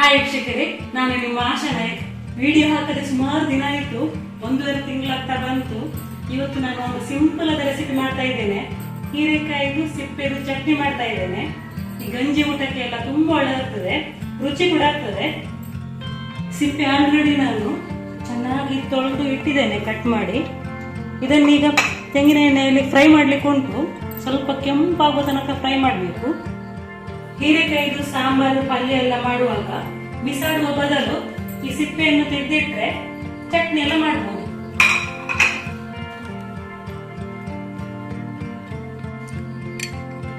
Hi ವೀಕ್ಷಕರೇ, ನಾನು ನಿಮ್ಮ ಆಶಾ ನಾಯಕ್. ವಿಡಿಯೋ ಹಾಕದೆ ಸುಮಾರು ದಿನ ಆಯಿತು, ಒಂದೂವರೆ ತಿಂಗಳಾಗ್ತಾ ಬಂತು. ಇವತ್ತು ನಾನು ಒಂದು ಸಿಂಪಲ್ ಆದ ರೆಸಿಪಿ ಮಾಡ್ತಾ ಇದ್ದೇನೆ. ಹೀರೆಕಾಯಿದು ಸಿಪ್ಪೆದು ಚಟ್ನಿ ಮಾಡ್ತಾ ಇದ್ದೇನೆ. ಈ ಗಂಜಿ ಊಟಕ್ಕೆ ಎಲ್ಲ ತುಂಬಾ ಒಳ್ಳೆದಾಗ್ತದೆ ರುಚಿ ಕೂಡ ಆಗ್ತದೆ. ಸಿಪ್ಪೆ ಆಲ್ರೆಡಿ ನಾನು ಚೆನ್ನಾಗಿ ತೊಳೆದು ಇಟ್ಟಿದ್ದೇನೆ ಕಟ್ ಮಾಡಿ. ಇದನ್ನೀಗ ತೆಂಗಿನ ಎಣ್ಣೆಯಲ್ಲಿ ಫ್ರೈ ಮಾಡ್ಲಿಕ್ಕೆ ಉಂಟು ಸ್ವಲ್ಪ ಕೆಂಪಾಗೋ ತನಕ ಫ್ರೈ ಮಾಡಬೇಕು. ಹೀರೆಕಾಯಿದು, ಸಾಂಬಾರು, ಪಲ್ಯ ಎಲ್ಲ ಮಾಡುವಾಗ ಬಿಸಾಡುವ ಬದಲು ಈ ಸಿಪ್ಪೆಯನ್ನು ತೆಗೆದಿಟ್ರೆ ಚಟ್ನಿ ಎಲ್ಲ ಮಾಡಬಹುದು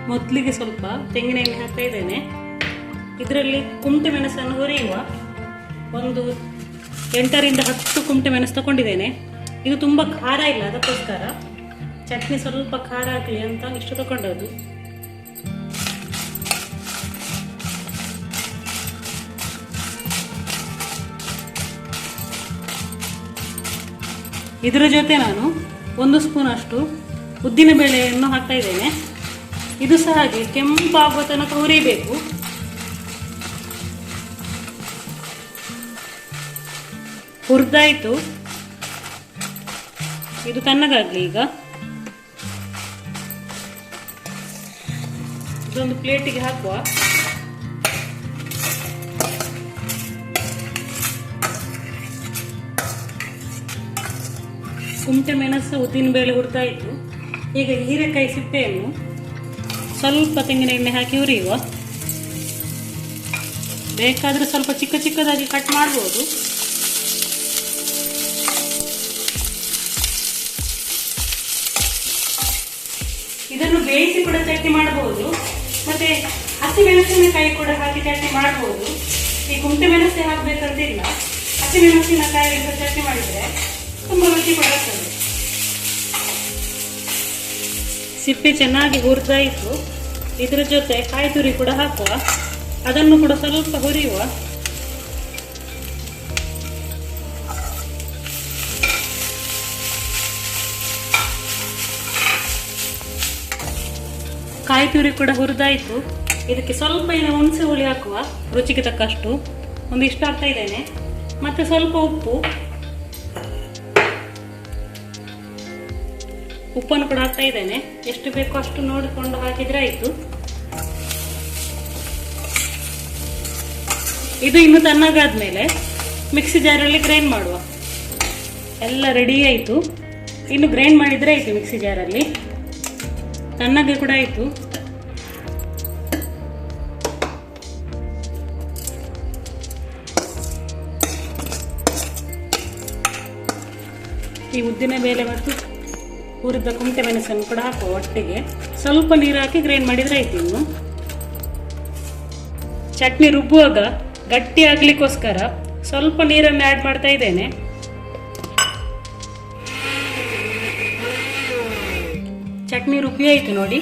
ಮೊದಲಿಗೆ ಸ್ವಲ್ಪ ತೆಂಗಿನ ಎಣ್ಣೆ ಹಾಕ್ತಾ ಇದ್ದೇನೆ. ಇದರಲ್ಲಿ ಕುಮಟೆ ಮೆಣಸನ್ನು ಹುರಿಯುವ ಒಂದು ಎಂಟರಿಂದ ಹತ್ತು ಕುಮಟೆ ಮೆಣಸು ತಗೊಂಡಿದ್ದೇನೆ. ಇದು ತುಂಬ ಖಾರ ಇಲ್ಲ, ಅದಕ್ಕೋಸ್ಕರ. ಚಟ್ನಿ ಸ್ವಲ್ಪ ಖಾರ ಆಗಲಿ ಅಂತ ಇಷ್ಟು ತಗೊಂಡದ್ದು. ಇದರ ಜೊತೆ ನಾನು ಒಂದು ಸ್ಪೂನ್ ಅಷ್ಟು ಉದ್ದಿನ ಬೇಳೆಯನ್ನು ಹಾಕ್ತಾ ಇದ್ದೇನೆ. ಇದು ಸಹ ಹಾಗೆ ಕೆಂಪಾಗುವ ತನಕ ಹುರಿಬೇಕು. ಹುರಿದಾಯಿತು. ಇದು ತಣ್ಣಗಾಗಲಿ ಈಗ. ಇದೊಂದು ಪ್ಲೇಟಿಗೆ ಹಾಕುವ. ಕುಮಟೆ ಮೆಣಸು ಉದ್ದಿನ ಬೇಳೆ ಇತ್ತು ಈಗ ಹೀರೆಕಾಯಿ ಸಿಪ್ಪೆಯನ್ನು ಸ್ವಲ್ಪ ತೆಂಗಿನ ಎಣ್ಣೆ ಹಾಕಿ ಹುರಿಯುವ. ಬೇಕಾದರೆ ಸ್ವಲ್ಪ ಚಿಕ್ಕ ಚಿಕ್ಕದಾಗಿ ಕಟ್ ಮಾಡ್ಬೋದು. ಇದನ್ನು ಬೇಯಿಸಿ ಕೂಡ ಚಟ್ನಿ ಮಾಡಬಹುದು. ಮತ್ತೆ ಹಸಿ ಮೆಣಸಿನಕಾಯಿ ಕೂಡ ಹಾಕಿ ಚಟ್ನಿ ಮಾಡಬಹುದು. ಈ ಕುಂಟೆ ಮೆಣಸೆ ಹಾಕಬೇಕಂತಿಲ್ಲ. ಹಸಿ ಮೆಣಸಿನಕಾಯಿ ಚಟ್ನಿ ಮಾಡಿದ್ರೆ ತುಂಬಾ ರುಚಿ ಕೂಡ ಸಿಪ್ಪೆ ಚೆನ್ನಾಗಿ ಹುರಿದಾಯಿತು ಇದರ ಜೊತೆ ಕಾಯಿ ತುರಿ ಕೂಡ ಹಾಕುವ. ಅದನ್ನು ಕೂಡ ಸ್ವಲ್ಪ ಹುರಿಯುವ. ಕಾಯಿ ತುರಿ ಕೂಡ ಹುರಿದಾಯಿತು ಇದಕ್ಕೆ ಸ್ವಲ್ಪ ಏನೋ ಹುಣಸೆ ಹುಳಿ ಹಾಕುವ. ರುಚಿಗೆ ತಕ್ಕಷ್ಟು. ಒಂದು ಇಷ್ಟ ಆಗ್ತಾ ಇದ್ದೇನೆ. ಮತ್ತೆ ಸ್ವಲ್ಪ ಉಪ್ಪು. ಉಪ್ಪನ್ನು ಕೂಡ ಹಾಕ್ತಾ ಇದ್ದೇನೆ. ಎಷ್ಟು ಬೇಕೋ ಅಷ್ಟು ನೋಡಿಕೊಂಡು ಹಾಕಿದ್ರೆ ಆಯಿತು. ಇದು ಇನ್ನು ತಣ್ಣಗಾದ್ಮೇಲೆ ಮಿಕ್ಸಿ ಜಾರಲ್ಲಿ ಗ್ರೈಂಡ್ ಮಾಡುವ. ಎಲ್ಲ ರೆಡಿ ಆಯಿತು. ಇನ್ನು ಗ್ರೈಂಡ್ ಮಾಡಿದರೆ ಆಯಿತು ಮಿಕ್ಸಿ ಜಾರಲ್ಲಿ. ತಣ್ಣಗೆ ಕೂಡ ಆಯಿತು. ಈ ಉದ್ದಿನ ಬೇಳೆ ಮತ್ತು ಹುರಿದ ಕುಂಟೆ ಮೆಣಸನ್ನು ಕೂಡ ಹಾಕುವ ಒಟ್ಟಿಗೆ. ಸ್ವಲ್ಪ ನೀರು ಹಾಕಿ ಗ್ರೈಂಡ್ ಮಾಡಿದ್ರೆ ಆಯ್ತು ಇನ್ನು. ಚಟ್ನಿ ರುಬ್ಬುವಾಗ ಗಟ್ಟಿ ಆಗ್ಲಿಕ್ಕೋಸ್ಕರ ಸ್ವಲ್ಪ ನೀರನ್ನು ಆ್ಯಡ್ ಮಾಡ್ತಾ ಇದ್ದೇನೆ. ಚಟ್ನಿ ರುಬ್ಬಿ ಆಯಿತು ನೋಡಿ.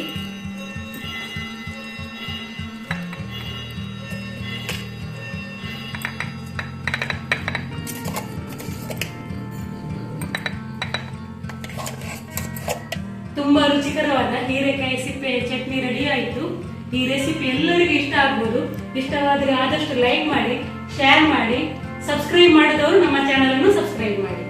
ತುಂಬಾ ರುಚಿಕರವಾದ ಹೀರೆಕಾಯಿ ಸಿಪ್ಪೆ, ಚಟ್ನಿ ರೆಡಿ ಆಯಿತು. ಈ ರೆಸಿಪಿ ಎಲ್ಲರಿಗೂ ಇಷ್ಟ ಆಗ್ಬೋದು. ಇಷ್ಟವಾದರೆ ಆದಷ್ಟು ಲೈಕ್ ಮಾಡಿ ಶೇರ್ ಮಾಡಿ ಸಬ್ಸ್ಕ್ರೈಬ್ ಮಾಡಿದವರು ನಮ್ಮ ಚಾನಲನ್ನು ಸಬ್ಸ್ಕ್ರೈಬ್ ಮಾಡಿ.